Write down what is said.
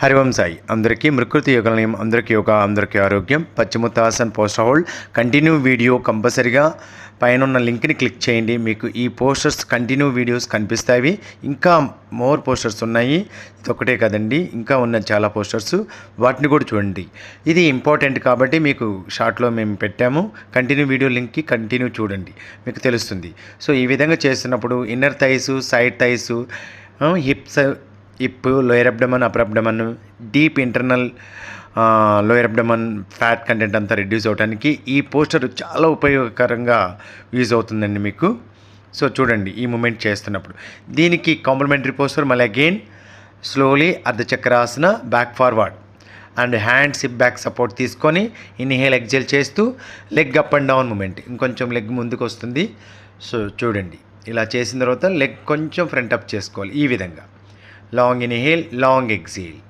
హరివం సాయి. అందరికీ మృకృతి యోగలయం అందరికీ యోగ అందరికీ ఆరోగ్యం. పశ్చిమతాసన్ పోస్టర్ హోల్డ్. కంటిన్యూ వీడియో కంపల్సరిగా పైన ఉన్న లింక్ని క్లిక్ చేయండి. మీకు ఈ పోస్టర్స్ కంటిన్యూ వీడియోస్ కనిపిస్తాయి. ఇంకా మోర్ పోస్టర్స్ ఉన్నాయి. ఇది ఒకటే కదండి. ఇంకా ఉన్న చాలా పోస్టర్స్. వాటిని కూడా చూడండి. ఇది ఇంపార్టెంట్ కాబట్టి మీకు షార్ట్లో మేము పెట్టాము. కంటిన్యూ వీడియో లింక్కి కంటిన్యూ చూడండి. మీకు తెలుస్తుంది. సో ఈ విధంగా చేస్తున్నప్పుడు inner thighs side thighs hips ఇప్పు lower abdomen upper abdomen deep internal lower abdomen fat content అంతా రెడ్యూస్ అవడానికి ఈ పోస్టర్ చాలా ఉపయోగకరంగా యూజ్ అవుతుందండి మీకు. సో చూడండి ఈ మూమెంట్ చేస్తున్నప్పుడు. దీనికి కాంప్లిమెంటరీ పోస్టర్ మళ్ళీ అగైన్ స్లోలీ అర్ధచక్రాసన back forward and hand SIP back support తీసుకొని ఇన్హేల్ ఎగ్జేల్ చేస్తూ leg up and down movement ఇంకొంచెం లెగ్ ముందుకు వస్తుంది. సో చూడండి. ఇలా చేసిన తర్వాత లెగ్ కొంచెం ఫ్రంట్ అప్ చేసుకోవాలి. ఈ విధంగా. Long inhale long exhale